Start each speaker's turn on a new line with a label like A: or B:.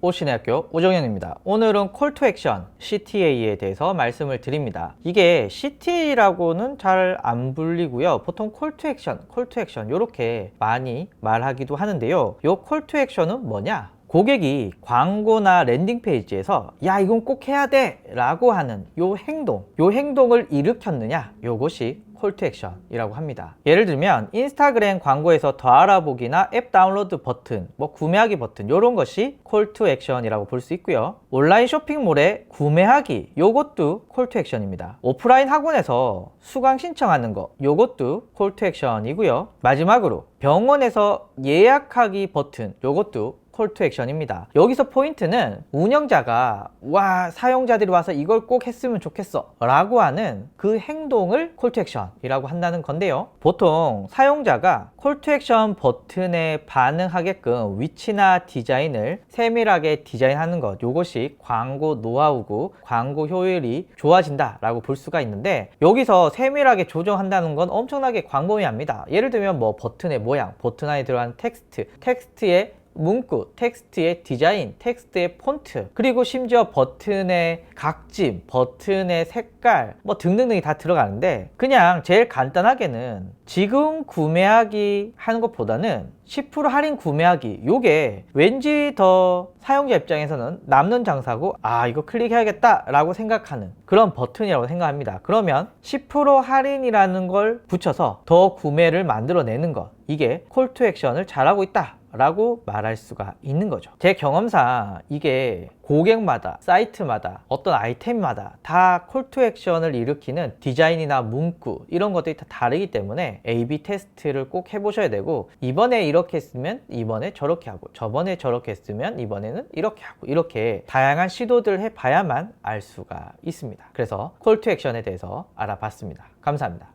A: 오신의학교 오정현입니다. 오늘은 콜 투 액션 CTA에 대해서 말씀을 드립니다. 이게 CTA라고는 잘 안 불리고요. 보통 콜 투 액션, 콜 투 액션 이렇게 많이 말하기도 하는데요. 요 콜투 액션은 뭐냐? 고객이 광고나 랜딩 페이지에서 야 이건 꼭 해야 돼 라고 하는 요 행동 요 행동을 일으켰느냐 요것이 콜투 액션이라고 합니다. 예를 들면 인스타그램 광고에서 더 알아보기나 앱 다운로드 버튼 뭐 구매하기 버튼 요런 것이 콜투 액션이라고 볼 수 있고요. 온라인 쇼핑몰에 구매하기 요것도 콜투 액션입니다. 오프라인 학원에서 수강 신청하는 거 요것도 콜투 액션이고요. 마지막으로 병원에서 예약하기 버튼 요것도 콜 투 액션입니다. 여기서 포인트는 운영자가 와 사용자들이 와서 이걸 꼭 했으면 좋겠어 라고 하는 그 행동을 콜 투 액션이라고 한다는 건데요. 보통 사용자가 콜 투 액션 버튼에 반응하게끔 위치나 디자인을 세밀하게 디자인하는 것 이것이 광고 노하우고 광고 효율이 좋아진다 라고 볼 수가 있는데 여기서 세밀하게 조정한다는 건 엄청나게 광범위합니다. 예를 들면 뭐 버튼의 모양, 버튼 안에 들어간 텍스트, 텍스트의 문구, 텍스트의 디자인, 텍스트의 폰트, 그리고 심지어 버튼의 각짐, 버튼의 색깔, 뭐 등등등이 다 들어가는데 그냥 제일 간단하게는 지금 구매하기 하는 것보다는 10% 할인 구매하기 요게 왠지 더 사용자 입장에서는 남는 장사고 아 이거 클릭해야겠다 라고 생각하는 그런 버튼이라고 생각합니다. 그러면 10% 할인이라는 걸 붙여서 더 구매를 만들어내는 것. 이게 콜 투 액션을 잘하고 있다 라고 말할 수가 있는 거죠. 제 경험상 이게 고객마다, 사이트마다, 어떤 아이템마다 다 콜투 액션을 일으키는 디자인이나 문구 이런 것들이 다 다르기 때문에 A-B 테스트를 꼭 해보셔야 되고 이번에 이렇게 했으면 이번에 저렇게 하고 저번에 저렇게 했으면 이번에는 이렇게 하고 이렇게 다양한 시도들 해봐야만 알 수가 있습니다. 그래서 콜투 액션에 대해서 알아봤습니다. 감사합니다.